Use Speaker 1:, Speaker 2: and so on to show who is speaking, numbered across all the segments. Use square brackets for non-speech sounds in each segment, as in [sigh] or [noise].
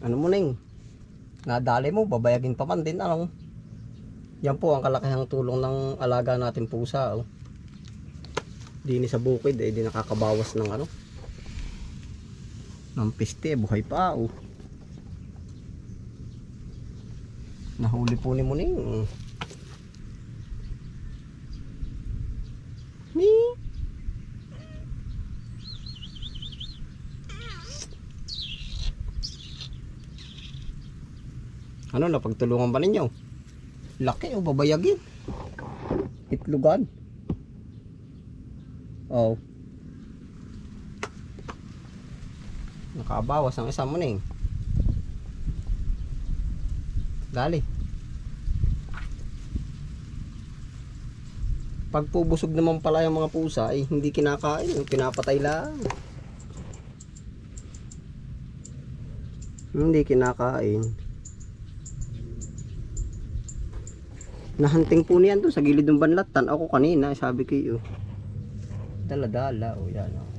Speaker 1: Ano mo ning? Nadali mo, babayagin pa man din. Ano? Yan po ang kalakihang tulong ng alaga natin pusa. Oh. Di ni sa bukid, eh, di nakakabawas ng ano. Ng piste, buhay pa. Oh. Nahuli po ni Muning. Ni. Ano, napagtulungan ba ninyo? Laki o babayagin? Itlugan. Oh. Nakabawas ang isang muning. Dali. Pag po busog naman pala yung mga pusa, eh, hindi kinakain, pinapatay lang. Hindi kinakain. Nahanting po niyan doon sa gilid ng banlat. Tanaw ko kanina, sabi ko iyo. Dala-dala, o yan o.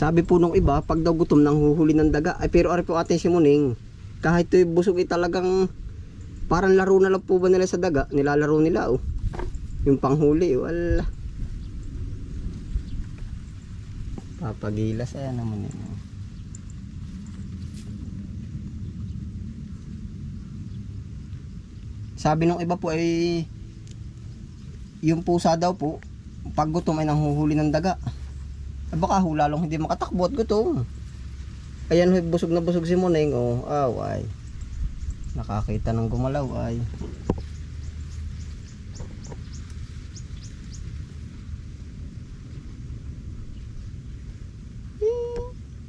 Speaker 1: Sabi po nung iba, pag daw gutom nang huhuli ng daga. Ay pero ari po atin si Muning, kahit to'y busog ay talagang parang laro na lang po ba nila sa daga, nilalaro nila oh. Yung panghuli, wala. Papagilas ayan naman yun. Sabi nung iba po ay yung pusa daw po pag gutom ay nanghuhuli ng daga. Eh, baka ho lalong hindi makatakbo at gutom. Ayan, busog na busog si Muneng. Oh, aw, ay. Nakakita ng gumalaw, ay.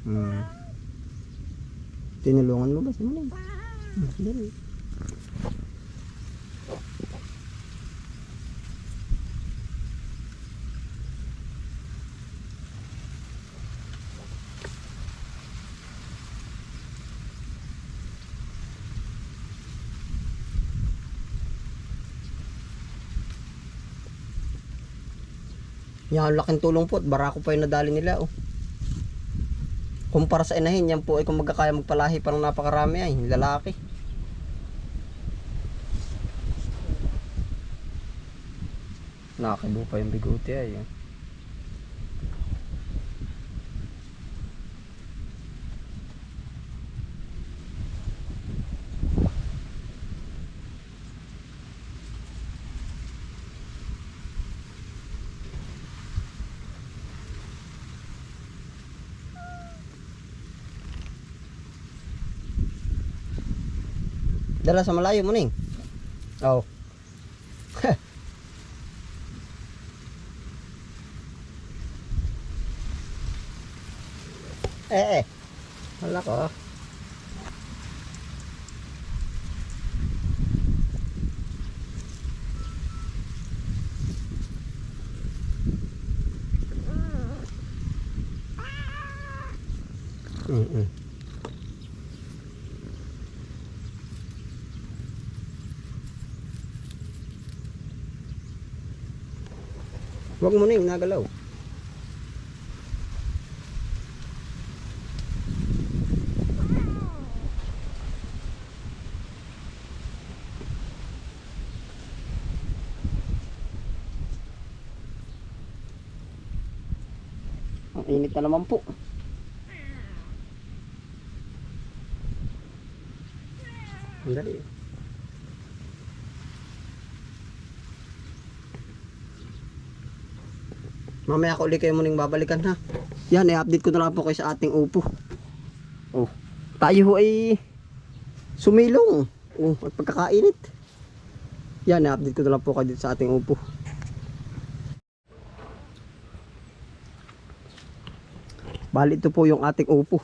Speaker 1: Hmm. Tinulungan mo ba si Muneng? Hmm, Yan, laking tulong po at barako pa yung nadali nila oh. Kumpara sa inahin, yan po ay kung magkakaya magpalahi pa ng napakarami ay lalaki. Nakakibo pa yung bigote ay. oh. Dala sa malayo mo ning. Oh. [laughs] eh eh. Wala ko. Mm -mm. Huwag mo ning nagalaw. Ang init na naman po. Ang dali. Mamaya ko ulit kayo muning babalikan ha. Yan, i-update ko na lang po kayo sa ating upo. Oh. Tayo ho ay sumilong. Oh, at pagkakainit. Yan, i-update ko na lang po kayo dito sa ating upo. Bali ito po yung ating upo.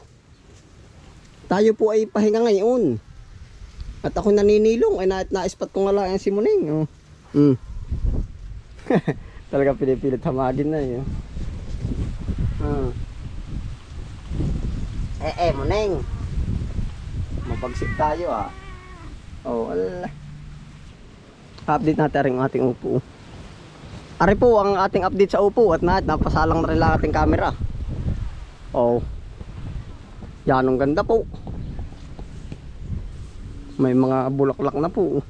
Speaker 1: Tayo po ay pahinga ngayon. At ako naninilong ay na na-spot ko nga lang ang si Muning. Oh. Mm. [laughs] Talaga pinipilit hamagin na yun. Hmm. Eh, eh, muneng. Mapagsip tayo ah. Oh, ala. Update natin ang ating upo. Ari po ang ating update sa upo at na napasalang na rin lang ating camera. Oh. Yan ang ganda po. May mga bulaklak na po.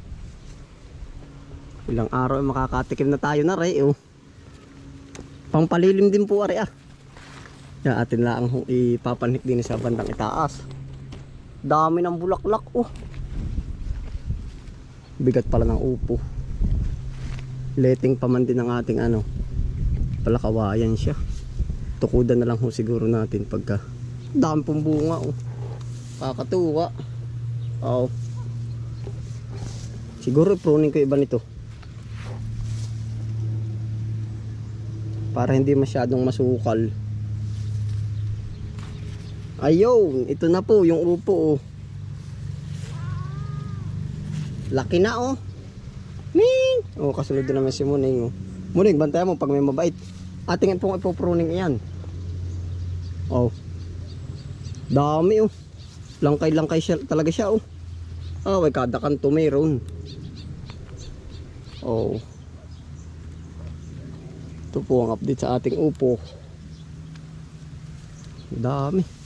Speaker 1: Ilang araw makakatikim na tayo na rin. Oh. Pangpalilim din po ari ah. Yan atin lang hong ipapanik din sa bandang itaas. Dami ng bulaklak oh. Bigat pala ng upo. Letting pa man din ang ating ano. Palakawayan siya. Tukudan na lang ho siguro natin pagka dami pong bunga oh. Kakatuwa. Oh. Siguro pruning ko iba nito. Para hindi masyadong masukal. Ayun, ito na po yung upo oh. Laki na oh. Ming! Oh, kasunod na naman si Muning oh. Muning, bantayan mo pag may mabait. Ating pong ipopruning iyan. Oh. Dami oh. Langkay-langkay siya, talaga siya oh. Ah, may kada kanto mayroon. Oh. Ito po ang update sa ating upo. Dami.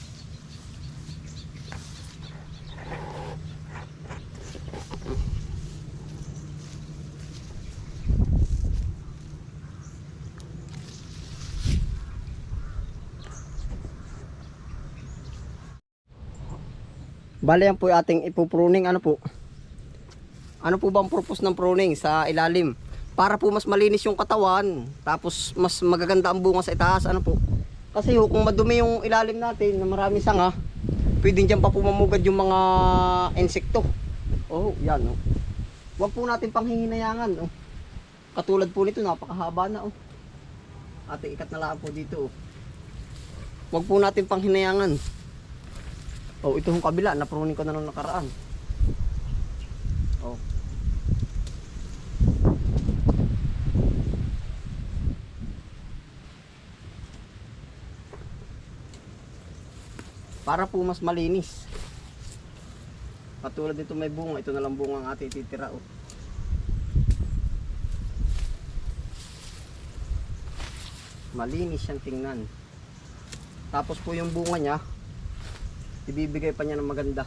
Speaker 1: Bale yan po ating ipupruning ano po. Ano po ba ang purpose ng pruning sa ilalim? Para po mas malinis yung katawan, tapos mas magaganda ang bunga sa itaas, ano po. Kasi ho, kung madumi yung ilalim natin na marami sanga, pwedeng dyan pa po yung mga insekto. Oh, yan oh. Huwag po natin panghihinayangan oh. Katulad po nito, napakahaba na oh. Ating ikat na lang po dito oh. Huwag po natin panghinayangan. Oh, ito yung kabila, napruning ko na nung nakaraan. Para po mas malinis. Katulad dito may bunga, ito na lang bunga ang ating titira oh. Malinis siyang tingnan. Tapos po yung bunga niya, ibibigay pa niya ng maganda.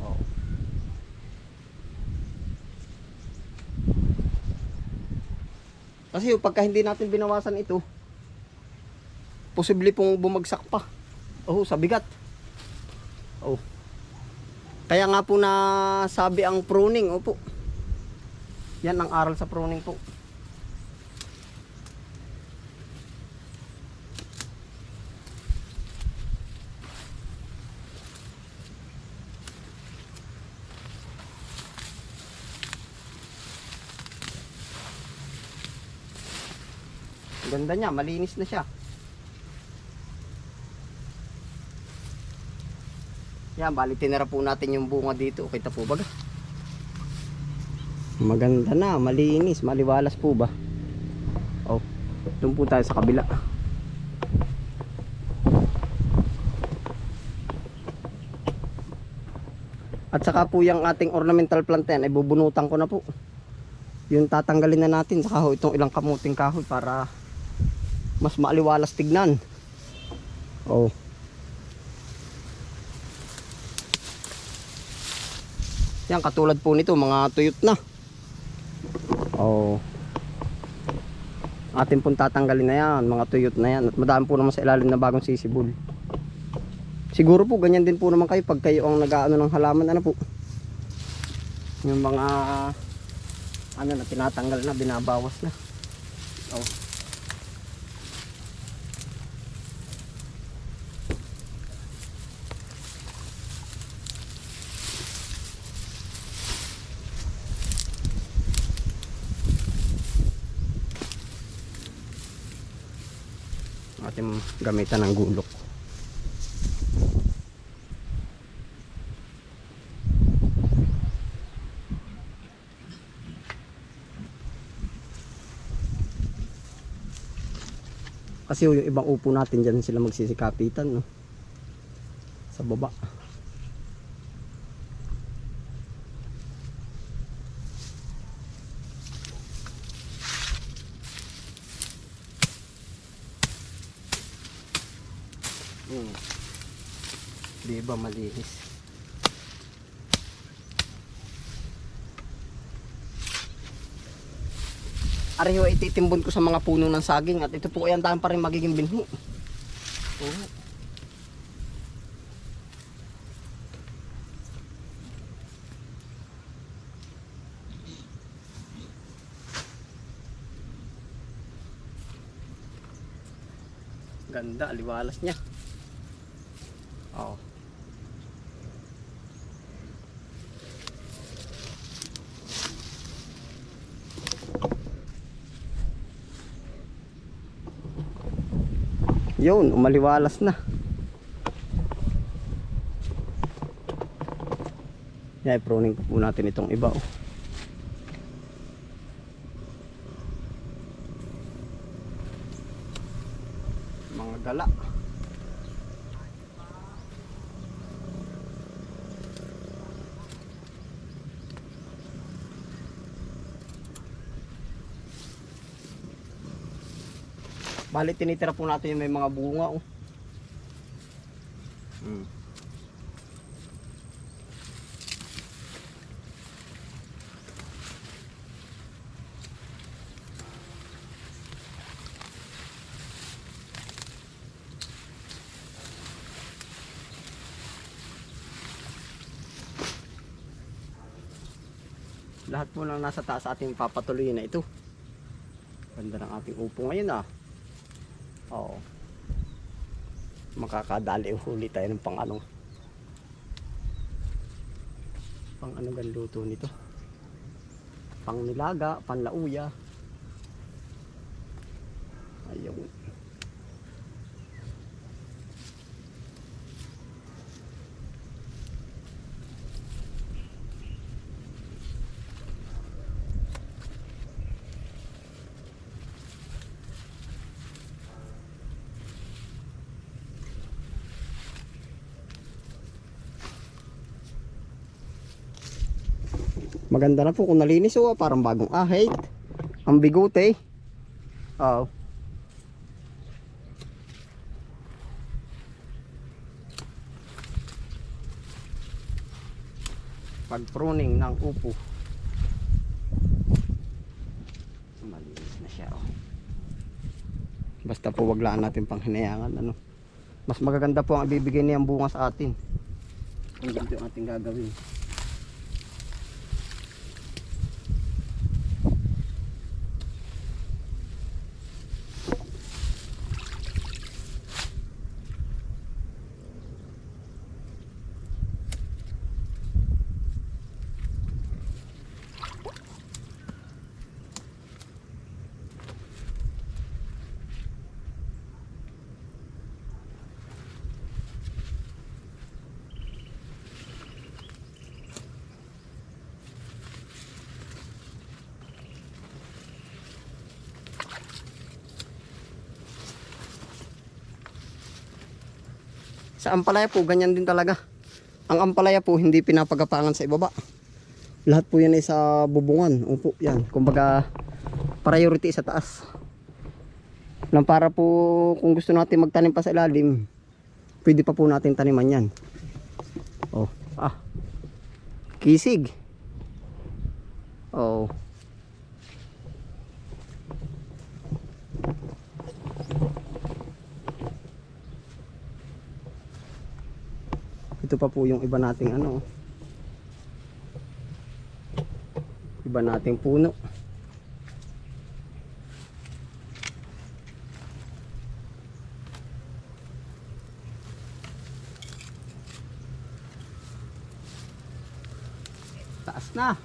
Speaker 1: Oh. Kasi yung pagka hindi natin binawasan ito, posible pong bumagsak pa. Oh, sa bigat. Oh. Kaya nga po na sabi ang pruning, opo. Yan ang aral sa pruning po. Ganda niya, malinis na siya. Yan, bali tinira po natin yung bunga dito. Kita po ba? Maganda na, malinis, maliwalas po ba? Oh, doon po tayo sa kabila. At saka po yung ating ornamental plant yan, ay bubunutan ko na po. Yung tatanggalin na natin, saka ho itong ilang kamuting kahoy para mas maaliwalas tignan. Oh. Yan katulad po nito mga tuyot na. Oh. Atin pong tatanggalin na yan, mga tuyot na yan. At madami po naman sa ilalim na bagong sisibol. Siguro po ganyan din po naman kayo pag kayo ang nag-aano ng halaman ano po. Yung mga ano na tinatanggal na, binabawas na. Oh. ating gamitan ng gulok Kasi yung ibang upo natin dyan sila magsisikapitan, no? Sa baba. Hmm. Di ba malinis? Areho ititimbon ko sa mga puno ng saging at ito po ay ang daan pa rin magiging binhi. Oo. Ganda, aliwalas niya. Oo. Yun, umaliwalas na. Yeah, pruning po natin itong iba. Oh. Mga gala. Bali tinitira po natin yung may mga bunga oh. Hmm. Lahat po ng nasa taas ating papatuloy na ito. Ganda ng ating upo ngayon ah. Oo. Makakadali huli tayo ng pang ano. Pang ano gan luto nito. Pang nilaga, panlauya. Ayun. Maganda na po kung nalinis oh, parang bagong ahit. Ang bigote. Oo. Pag pruning ng upo. Malinis na siya oh. Basta po wag laan natin pang hinayangan ano. Mas magaganda po ang ibibigay niyang bunga sa atin. Kung ganito yung ating gagawin. Sa ampalaya po, ganyan din talaga. Ang ampalaya po, hindi pinapagapangan sa ibaba. Lahat po yan ay sa bubungan. Opo, yan. Kumbaga, priority sa taas. Nang para po, kung gusto natin magtanim pa sa ilalim, pwede pa po natin taniman yan. Oh, ah. Kisig. Oh. Ito pa po yung iba nating ano. Iba nating puno. Taas na.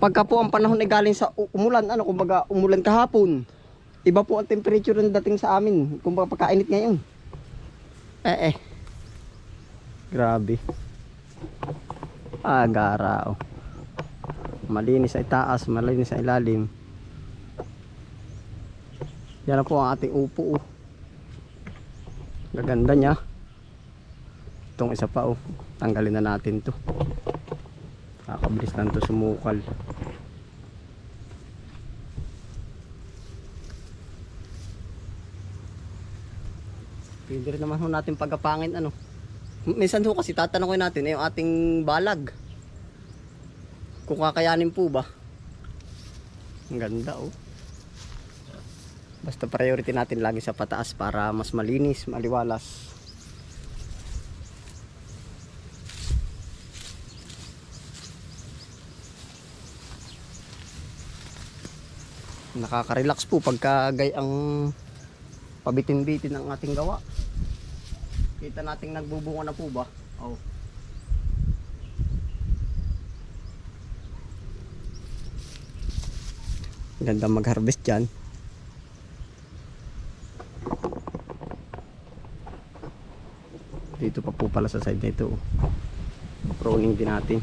Speaker 1: Pagka po ang panahon ay galing sa umulan, ano, kumbaga umulan kahapon. Iba po ang temperature ng dating sa amin. Kumbaga pagkainit ngayon. Eh eh. Grabe. Ah. Malinis ay taas, malinis ay ilalim. Yan na po ang ating upo oh. Gaganda niya. Itong isa pa oh. Tanggalin na natin to. Kakabilis lang to sumukal. Pwede rin naman natin pagkapangin ano. Minsan ho kasi tatanungin natin eh, yung ating balag. Kung kakayanin po ba. Ang ganda oh. Basta priority natin lagi sa pataas para mas malinis, maliwalas. Nakaka-relax po pagka ang pabitin-bitin ng ating gawa. Kita nating nagbubunga na po ba? Oh. Ganda mag-harvest dyan. Dito pa po pala sa side nito. oh. Pruning din natin.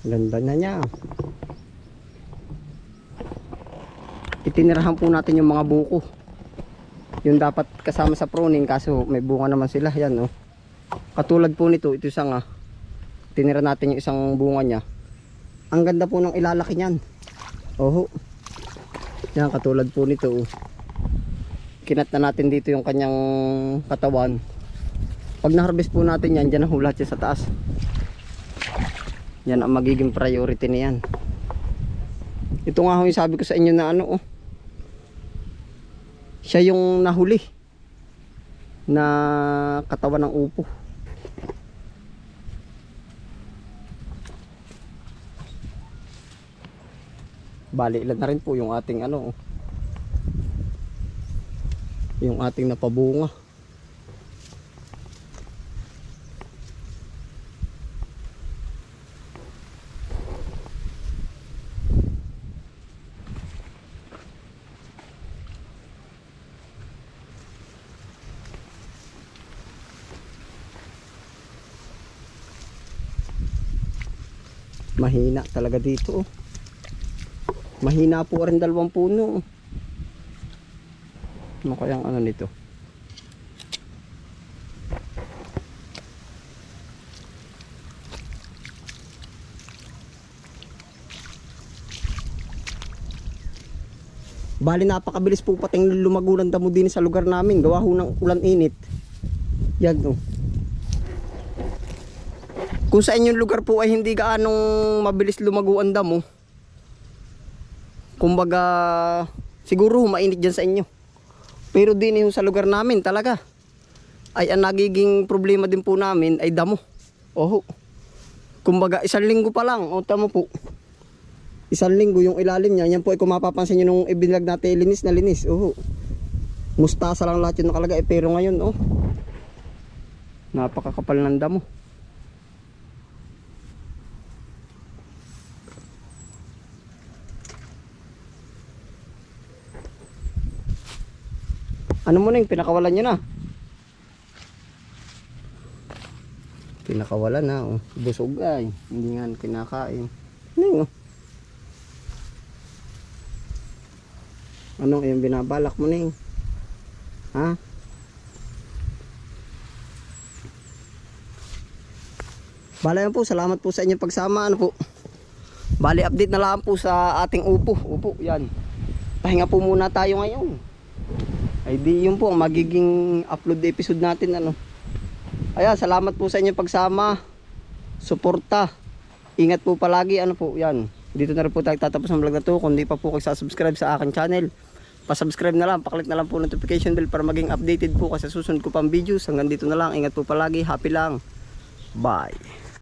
Speaker 1: Ganda na niya. Itinirahan po natin yung mga buko. Yung dapat kasama sa pruning kaso may bunga naman sila. Yan oh. Katulad po nito, ito isang ah. Tinira natin yung isang bunga niya. Ang ganda po ng ilalaki niyan. Oho. Yan katulad po nito oh. Kinat na natin dito yung kanyang katawan. Pag na-harvest po natin yan, dyan ang hulat siya sa taas. Yan ang magiging priority niyan. Ito nga ho yung sabi ko sa inyo na ano oh. Siya yung nahuli na katawan ng upo. Bali ilan na rin po yung ating ano oh. Yung ating napabunga. Mahina talaga dito. oh. Mahina po rin dalawang puno. oh. Ano kayang ano nito? Bali napakabilis po pating lumago ng damo din sa lugar namin. Gawa ho ng ulan init. Yan oh. Kung sa inyong lugar po ay hindi gaanong mabilis lumago ang damo. Kumbaga siguro mainit dyan sa inyo. Pero din yung sa lugar namin talaga. Ay ang nagiging problema din po namin ay damo. Oho. Kumbaga isang linggo pa lang. O tamo po. Isang linggo yung ilalim niya. Yan po ay kung mapapansin nyo nung ibinlag natin linis na linis. Oho. Mustasa lang lahat yung nakalagay. Pero ngayon, oh. Napakakapal ng damo. Ano mo na yung pinakawalan nyo na? Pinakawalan na, oh. Busog ay. Hindi nga kinakain. Ano yun, oh? Yung binabalak mo na Ha? Bala yan po, salamat po sa inyong pagsama. Ano po? Bali, update na lang po sa ating upo. Upo, yan. Pahinga po muna tayo ngayon. Ay di yun po, ang magiging upload episode natin. Ano. Ayan, salamat po sa inyong pagsama. Suporta. Ingat po palagi. Ano po, yan. Dito na rin po tayo tatapos ng vlog na to. Kung di pa po kayo subscribe sa aking channel, pasubscribe na lang, paklik na lang po notification bell para maging updated po kasi susunod ko pang videos. Hanggang dito na lang. Ingat po palagi. Happy lang. Bye.